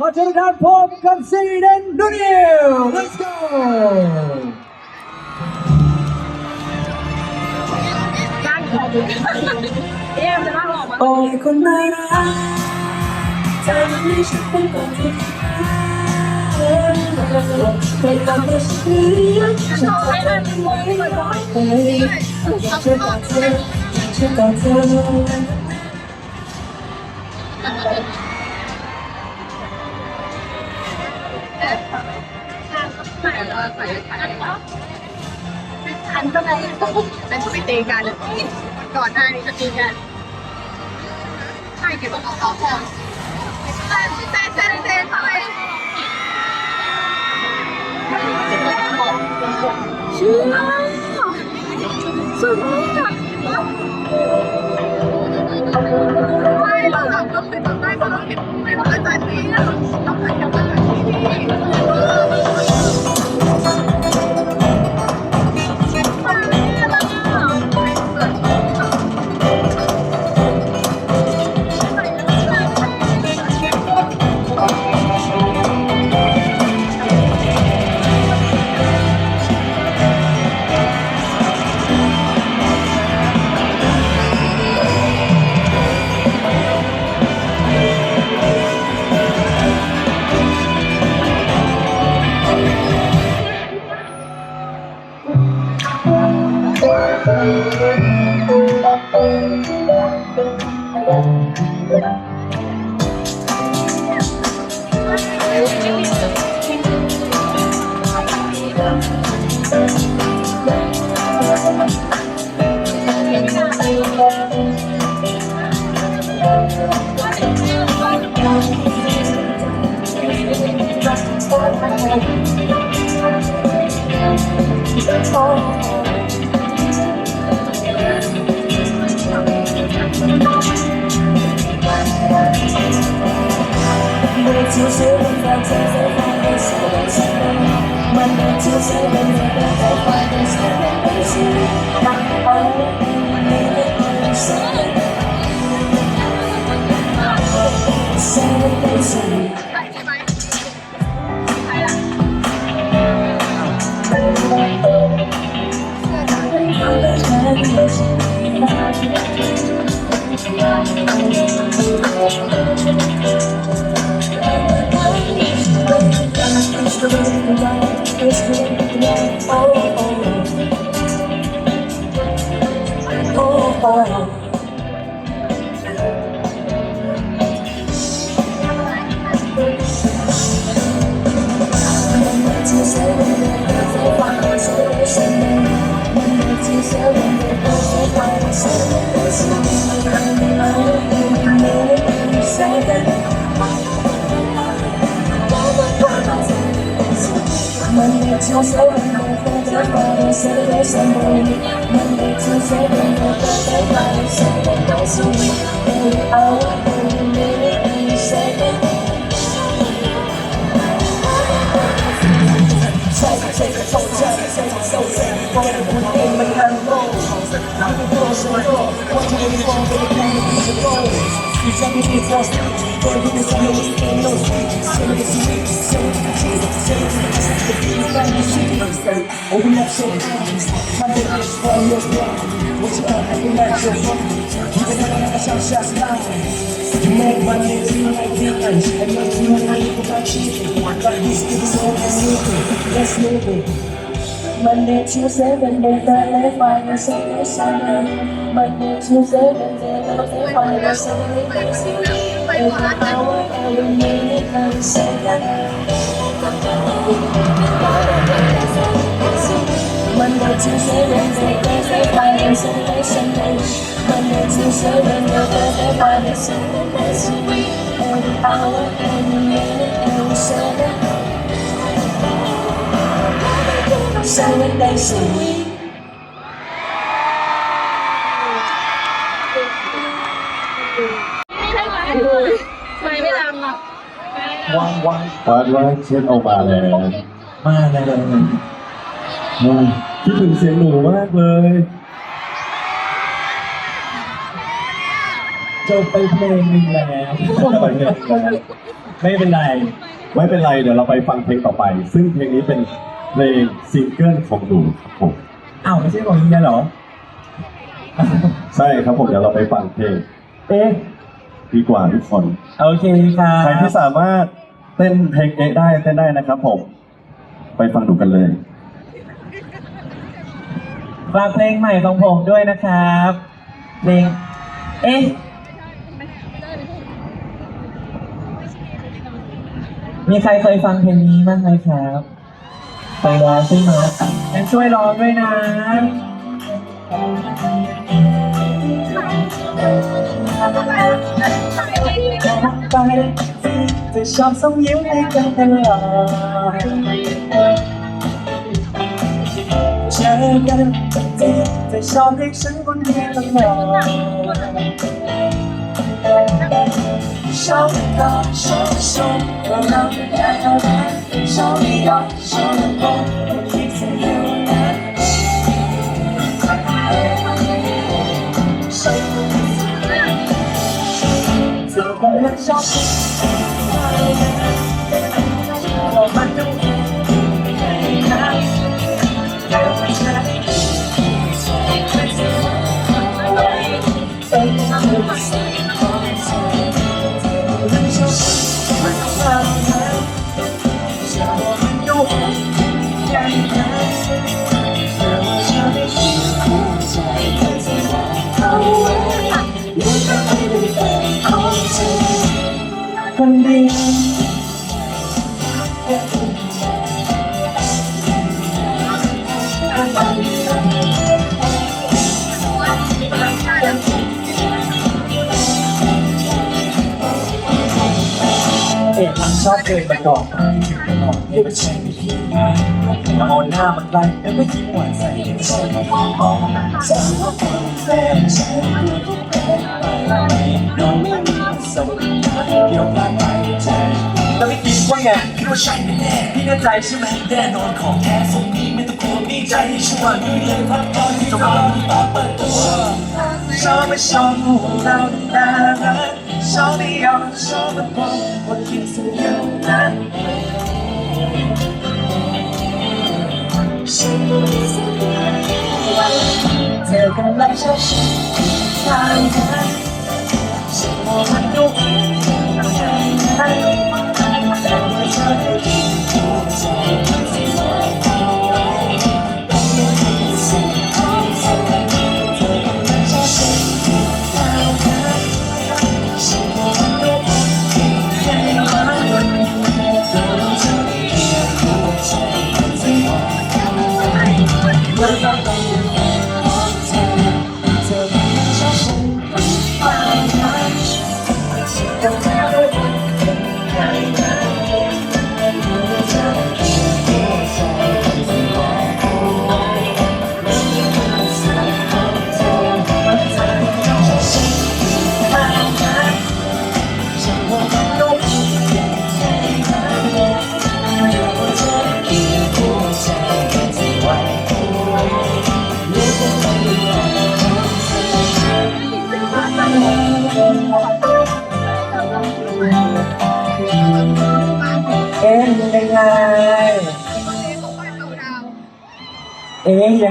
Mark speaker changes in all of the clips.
Speaker 1: ขอเชิญทุกท่านพบกับซีเดนดูนิว let's go
Speaker 2: โอ้ยคนน่ารักเธอมันไม่ช่เป็นคนที่เป็นความรู้สึกฉันทำให้ไว้ไม่ได้เลยช่วยกับเธอช่วยกับเธอ
Speaker 3: อันก็เลยเป็นไปตีกันก่อนหน้านี้จะตีกันใช่เก็บของเขาของเต้นเต้นเต้นเต้นทำไมชื่อสุดมากไม่เราทำก็คือทำได้เพราะเราเห็นไม่ว่าอาจารย์นี้เราเคยทำอาจารย์ที่นี่
Speaker 2: วันได้ Saturday, Sunday. Monday, Tuesday, Wednesday, Thursday, Friday, Saturday, twice a week. Every hour, every minute, every second. Take it, take it, tell it, take it, so take it, for the good thing, make it roll. I'm the boss of the door, what do you want, baby, can you be the goal? You tell me it's lost, Born with this energy, ain't I'm your What you got, I'm a shot, you make my name feel like villains And you and I look like Let's move it Monday, Tuesday, Wednesday, Thursday, Friday, Saturday, Sunday Monday, Tuesday, Wednesday, Thursday, Friday, Saturday, Sunday Mình đầu chia sẻ
Speaker 3: lên Em bao em nhớ em sẽ đất
Speaker 1: Sao างวางวางวางเช็ดออกมาแล้วมาแล้วมาคิดถึงเสียงหนูมากเลย
Speaker 4: จบไปเพลงหนึ่งแล้ว
Speaker 1: ไปเพลงนะ
Speaker 4: ไม่เป็นไร
Speaker 1: ไม่เป็นไร เดี๋ยวเราไปฟังเพลงต่อไป ซึ่งเพลงนี้เป็นเพลงซิงเกิลของหนูครับผม
Speaker 4: อ้าวไม่ใช่ของเฮียเหรอ
Speaker 1: ใช่ครับผมเดี๋ยวเราไปฟังเพลง เอ๊ะดีกว่าทุกคน
Speaker 4: โอเคครับ
Speaker 1: ใครที่สามารถ เต้นเพลงเอ๊ะได้เต้นได้นะครับผม ไปฟังดูกันเลย
Speaker 4: ฝากเพลงใหม่ของผมด้วยนะครับ เพลง เอ๊ะ มีใครเคยฟังเพลงนี้บ้างไหมครับเคยร้องใช่ไหมงั้นช่วยร้องด้วยนะไป จะชอบส่งยิ้มให้กันตลอดเจอกันที่จะชอบเรียกฉันคนนี้ตลอดชอบ Thank you. เดินไปก่อนก่อนเรียกว่ใช่ไม่ผิดมองหน้ามันไกลแล้วก็ยิ้มหวานใส่ไม่ใช่ไม่ผิดอ๋อจะว่าเป็นแฟนฉันน้องไม่มีสมเดี๋ยวพลาดไปใจแล้วไม่คิดว่าไงคิดว่าใช่แน่พี่แน่ใจใช่ไหมแน่นอนของแท้ทรงนี้ไม่ต้องกลัวมีใจให้ชัวร์นี่เลยพักก่อนที่จะมาต่อเปิดตัวชอบไม่ชอบหูเราน่ารัก ชอบไม่ยอมชอบมันบอกว่าคิดถึงอยู่นั้นเธ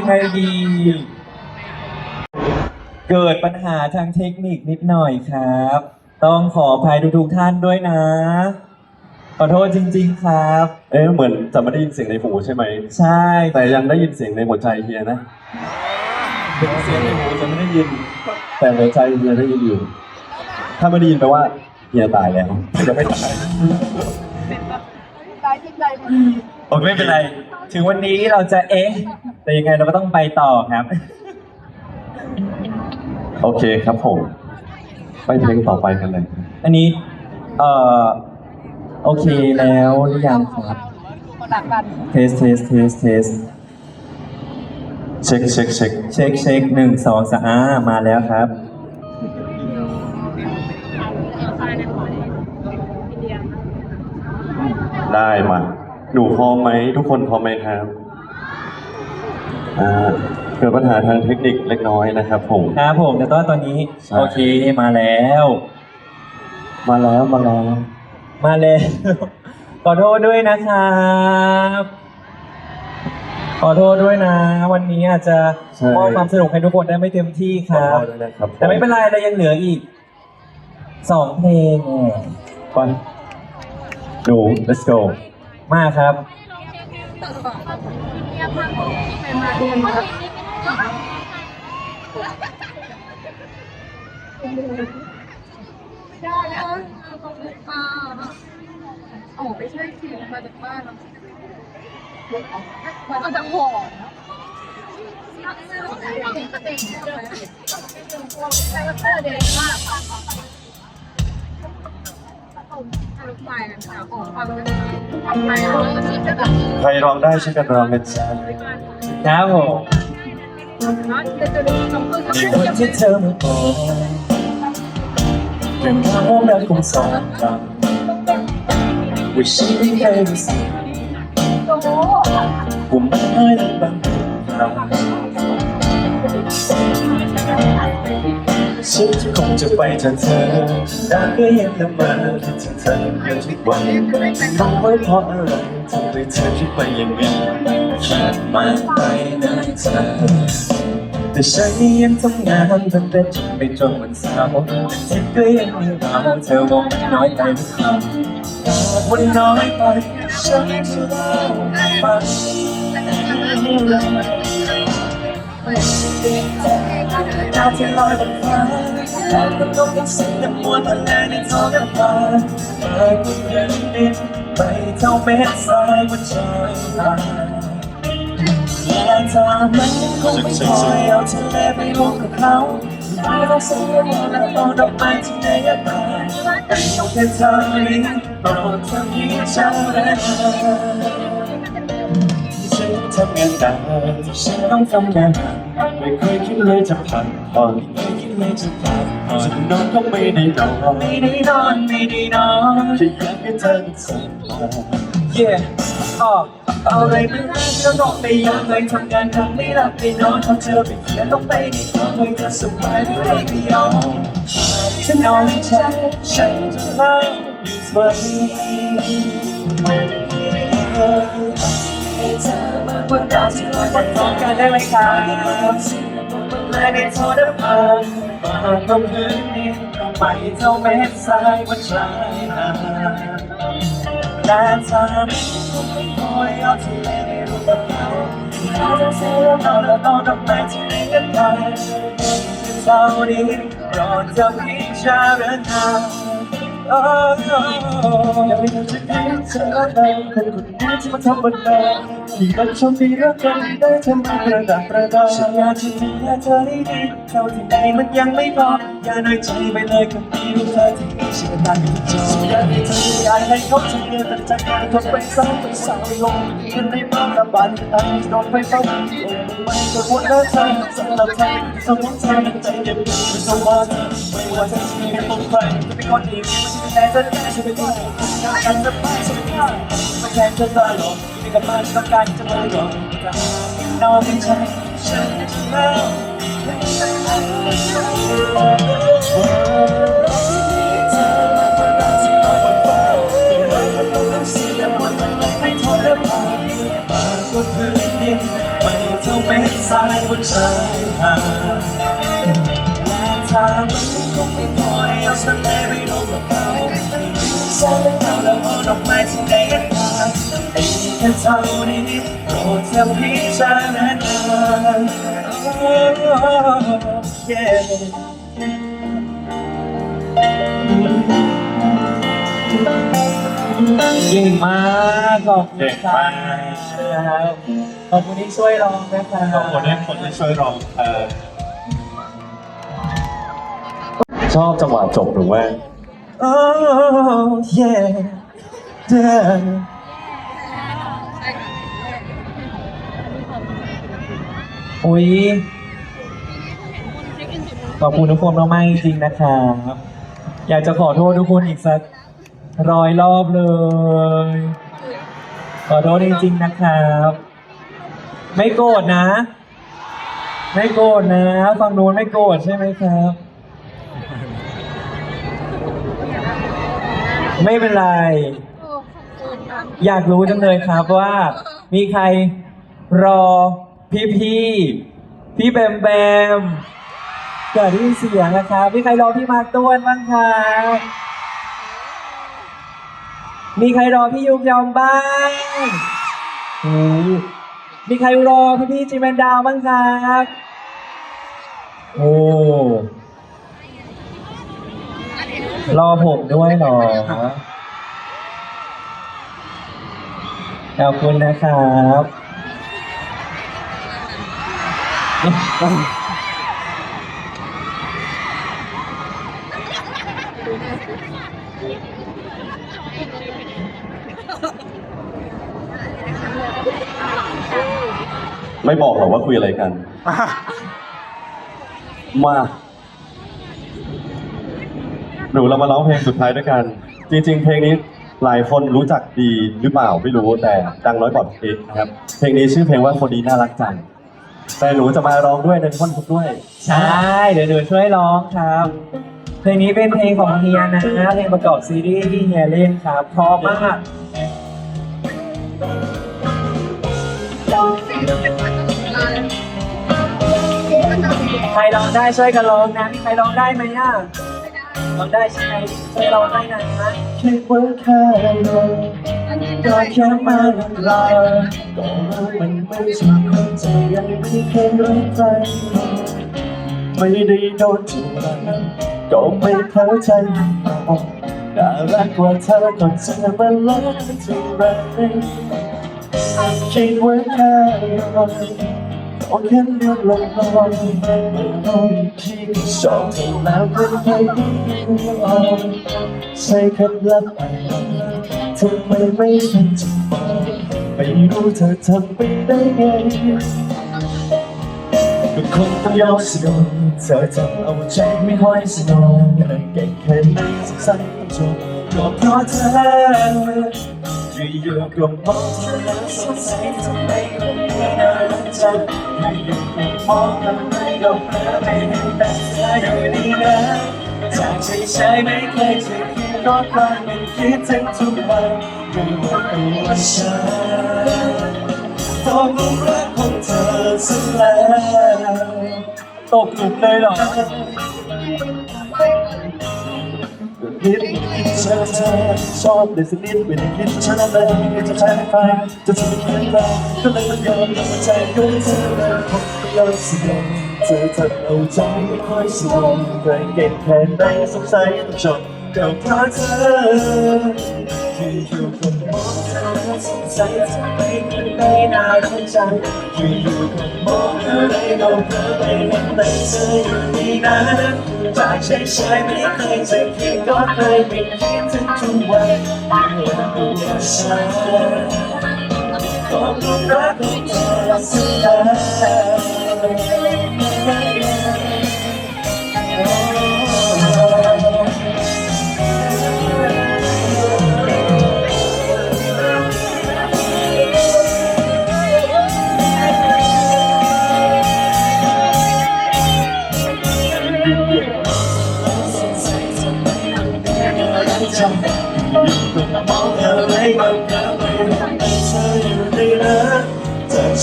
Speaker 4: ไงดี เกิดปัญหาทางเทคนิคนิดหน่อยครับ ต้องขออภัยทุกๆท่านด้วยนะ ขอโทษจริง ๆ ครับ
Speaker 1: เอ๊ะเหมือนจะไม่ได้ยินเสียงในหูใช่ไหม
Speaker 4: ใช่
Speaker 1: แต่ยังได้ยินเสียงในหัวใจเฮียนะเป็นเสียงในหูจะไม่ได้ยิน แต่หัวใจเฮียได้ยินอยู่ ถ้าไม่ได้ยินแปลว่าเฮียตายแล้วจะไม่ตาย
Speaker 5: ตายที่ใจมัน
Speaker 4: โอเคไม่เป็นไร ถึงวันนี้เราจะเอ๊ะ แต่ยังไงเราก็ต้องไปต่อครับ
Speaker 1: โอเคครับผม ไปเพลงต่อไปกันเลย
Speaker 4: อันนี้ เอ่อ โอเคแล้วหรือยังครับ
Speaker 5: คนดักกัน
Speaker 4: เทสเทสเทสเทส
Speaker 1: เช็คเช็คเช็ค
Speaker 4: เช็คเช็คหนึ่งสองสามอ่ามาแล้วครับ
Speaker 1: ได้มา หนูพร้อมไหม ทุกคนพร้อมไหมครับ อ่าเกิดปัญหาทางเทคนิคเล็กน้อยนะครับผม
Speaker 4: ครับผมแต่ว่าตอนนี้
Speaker 1: ใช่
Speaker 4: โอเคมาแล้ว
Speaker 1: มาแล้วมาแล้ว
Speaker 4: มาแล้วขอโทษด้วยนะครับขอโทษด้วยนะ วันนี้อาจจะมอบความสนุกให้ทุกคนได้ไม่เต็มที่ค
Speaker 1: ขอ
Speaker 4: รับ
Speaker 1: โทษด้วยนะครับ
Speaker 4: แต่ไม่เป็นไรเรายังเหลืออีกสองเพลงแน่
Speaker 1: ไปดู let's go
Speaker 4: มาครับ
Speaker 3: ได้แล้วอ่าอ๋อไม่ใช่ขี่มาจากบ้าน เรามันก็จะห่อใช่ว่าเธอเด็กมากลูกไปกันค่ะของฟังทำไมเราชิดกันแบบ
Speaker 1: ใครร้องได้ช่วยกันร้องนจ๊ะ
Speaker 4: ครับผม
Speaker 3: ในจะจะดูสองคนก็ไม่
Speaker 4: วันที่เธอมาบอกเรื่องควารักของสองเราว่าฉันไม่เคยรู้สึกว่ามันน้อยลงบางครั้งฉันคงจะไปจากเธอแต่ก็ยังละเมอคิดถึงเธออยู่ทุกวันทำไว้เพราะอะไรทำไมเธอคิดไปอย่างนี้ คิดมากไปนะเธอแต่ฉันยังทำงานตั้งแต่จนไปจนวันเสาร์จิตก็ยังมีเราเธอมองน้อยไปหรือเปล่าวันน้อยไปฉันจะเล่าให้ฟังดาวที่ลอยบนฟ้าแล้วก็ต้องเป็นสิ่งที่มวลพลังในท้องน้ำฟ้าเมื่อคุณเดินดินไปเท่าเม็ดทรายบนชายหาด เธอมันยังคงไม่คอยเอาทะเลไปรวมกับเขาไม่ต้องเสียเวลาตอนดอกไม้ที่ไหนก็ตายแต่ต้องเป็นเธอนี้โปรดเธอนี้ฉันและเธอฉันทำงานแต่ฉันต้องทำงานไม่เคยคิดเลยจะผ่านผ่อนไม่เคยคิดเลยจะผ่านผ่อนจะนอนก็ไม่ได้นอนไม่ได้นอนไม่ได้นอนแค่อยากให้เธอได้สัมผัส Yeah อ๋อเอาอะไรไม่ได้ก็ต้องไปยังเลยทำงานทำไม่หลับไม่นอนเพอเจอไปเขียนต้องไปดีกว่าเลยจะสบายไม่ได้ไม่ยอมฉันนอนใจฉันจะเล่าอยู่สบายให้เธอมาบนดาวที่ลอยบนท้องกันได้ไหมครับเลยในโทรศัพท์มาตรงพื้นดินไปเท่าเม็ดทรายบนชาย และเธอไม่คงไม่คอยเอาทะเลไปรู้กับเขาเราจะเสียเราแล้วเอาดอกไมที่ไหนกันไปเท่านี้โปรดจะพิจารณา โอ้อย่าไปทำฉันให้เธอได้คนคนนี้ที่มาทำบนดาที่มันโชคดีรักกันได้ทำให้ประดับประดาฉันอยากจะดูแลเธอได้ดีเท่าที่ไหนมันยังไม่พออย่าน้อยใจไปเลยคนนี้เธอที่มีฉันได้เป็นจออยากให้เธออยากให้เขาทำเงินแต่จากการทนไปสร้างไปสาวลงฉันได้มากระบาดตายโดนไฟฟ้าโอ้ไม่ก็หมดแล้วเธอสำหรับเธอสมองเธอใจเย็นไม่ต้องว่าเธอไม่ว่าจะมีตรงใครจะเป็นคนดีไม่ใช่แค่จะแค่ฉันเป็นคนงานกันจะไม่ใช่แค่ไม่แค่จะตายหรอกมีกับมันต้องการจะมาหรอกน้องไม่ใช่ฉันจะเล่าให้ทนและผ่านมาบนพื้นดินไม่เท่าเม็ดทรายบนชายหาด แล้วเอาดอกไม้ที่ไหนกันมาไอ้แค่เท่านี้โปรดเธอพิจารณาโอ้ yeah เก่งมากขอบคุณครับขอบคุณที่ช่วยร้องนะครับ
Speaker 1: ขอบคุณให้คนที่ช่วยร้องเอ่อชอบจังหวะจบหรือว่า
Speaker 4: โอ้ yeah yeah อุ้ยขอบคุณทุกคนมากๆจริงๆนะครับ อยากจะขอโทษทุกคนอีกสักร้อยรอบเลย ขอโทษจริงๆนะครับ ไม่โกรธนะ ไม่โกรธนะฝั่งนู้นไม่โกรธใช่ไหมครับ ไม่เป็นไร อยากรู้จังเลยครับว่า มีใครรอพี่พี่ๆพี่แบมแบมเกิดที่เสียงนะครับมีใครรอพี่มาร์คต้วนบ้างครับมีใครรอพี่ยุกยอมบ้างโอ้ยมีใครรอพี่พี่ๆจีแมนดาวบ้างครับโอ้รอผมด้วยเหรอ ขอบคุณนะครับ
Speaker 1: ไม่บอกหรอกว่าคุยอะไรกัน มาหนูเรามาร้องเพลงสุดท้ายด้วยกัน จริง ๆ เพลงนี้ หลายคนรู้จักดีหรือเปล่าไม่รู้แต่ดังน้อยกว่าเพลงนะครับเพลงนี้ชื่อเพลงว่าคนดีน่ารักจังแต่หนูจะมาร้องด้วยในท่อนทุกด้วย
Speaker 4: ใช่ เดี๋ยวหนูช่วยร้องครับ เพลงนี้เป็นเพลงของเฮียนะเพลงประกอบซีรีส์ที่เฮียเล่นครับพราะมากใครร้องได้ช่วยกันร้องนะมีใครร้องได้ไหมอะ ร้องได้ใช่ไหมช่วยร้องได้นะ
Speaker 1: คิดว่าแค่ลงก็แค่มาลับลาก็รู้มันไม่ใช่คนใจยังไม่เคยรู้ใจไม่ได้โดนจุดก็ไม่เข้าใจน่ารักกว่าเธอก็เจอมาแล้วที่ไรคิดว่าแค่ ลงโอเคเลือกลงลอยไม่รู้ที่ชอบเธอแล้วก็ไม่รู้ใช้เคล็ดลับไรทำไมไม่ฉันจะบอกไม่รู้เธอทำไปได้ไงก็คงต้องยอมสนุกเธอทำเอาใจไม่ค่อยสนุกเก่งแค่ไหนสงสัยต้องจบก็เพราะเธอ อยู่ๆก็มองเธอแล้วสงสัยทำไมก็ไม่น่ารักจังอยู่ๆก็มองทำไมก็เผลอไปเห็นแต่เธออยู่นี่นะจากใจใช้ไม่เคยจะคิดก็กลายเป็นคิดถึงทุกวันดูว่าตัวฉันตกหลุมรักของเธอซะแล้วตกหลุมเลยเหรอ ชอบเลยสักนิดไม่ได้คิดฉันะเลยจะใช้ไฟจะทำให้คิดเราก็เลยต้องยอมทำใจยุ่งเธอเลยผมก็ยอมเสียงเธอทำเอาใจไม่ค่อยสงบเคยเก่งแค่ไหนสงสัยต้องจบกับเธอคืออยู่คน มองเธอแล้วสงสัยทำไมมันไม่น่ารักจังคือยู่คนมองอะไรเราเพ้อไปเห็นแต่เธออยู่นี่นะจากเฉยๆไม่เคยจะคิดก็เคยไม่คิดถึงทุกวันเมื่อตัวฉันก็รู้รักของเธอสักแล้ว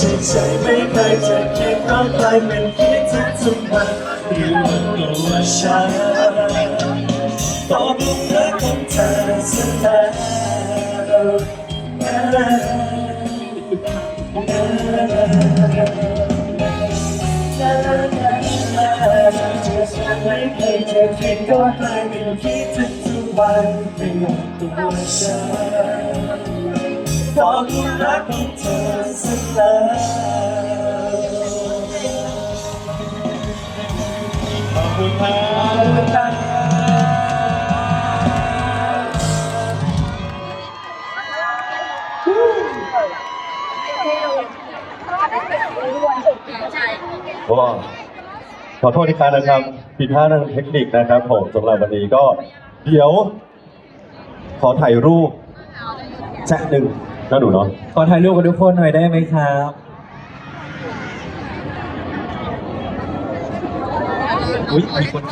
Speaker 1: จากเฉยๆไม่เคยจะคิดก็กลายเป็นคิดถึงทุกวันอยู่ว่าตัวฉันตกหลุมรักของเธอซะแล้วไม่เคยจะคิดก็กลายเป็นคิดถึงทุกวันเป็นตัวฉัน ตกหลุมรักของเธอซะแล้วขอบคุณครับก็ขอโทษที่ค้างนะครับผิดพลาดทางเทคนิคนะครับ ผมสำหรับวันนี้ก็ เดี๋ยว ขอถ่ายรูปแชะหนึ่ง นะหนูเนาะ
Speaker 4: ขอถ่ายรูปกับทุกคนหน่อยได้ไหมครับ
Speaker 1: อุ้ยมีคน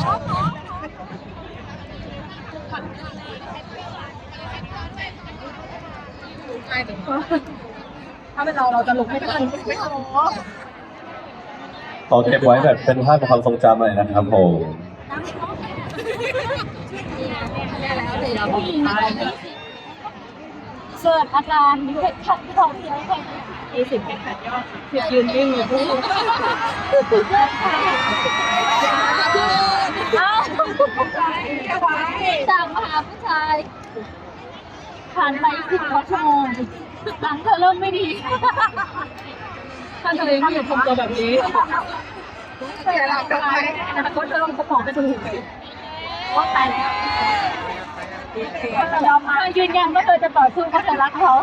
Speaker 6: ใช่ถ้าเป็นเราเราจะลุกไม่ทันไม่ทัน
Speaker 1: ขอเก็บไว้แบบเป็นภาพความทรงจำหน่อยนะครับผม
Speaker 3: เกิ ดอาการเพชรขัดยอดเดียวแค่
Speaker 6: มีสิบเป็นขัดยอดเพียยืนนิ่งอยู่
Speaker 3: เอ้าจากมาหาผู้ชายผ่านไปสิบกว่าชั่วโมงหลังเธอเริ่มไม่ดี
Speaker 6: ท่านทะเลไม่อยู่ทำตัวแบบนี้เสียหลักทำไมอนาคตจะลงสมองไปถึง
Speaker 3: ว่าไปแล้ว ยอมมายืนยันว่าเธอจะต่อสู้เพราะเธอรักเขา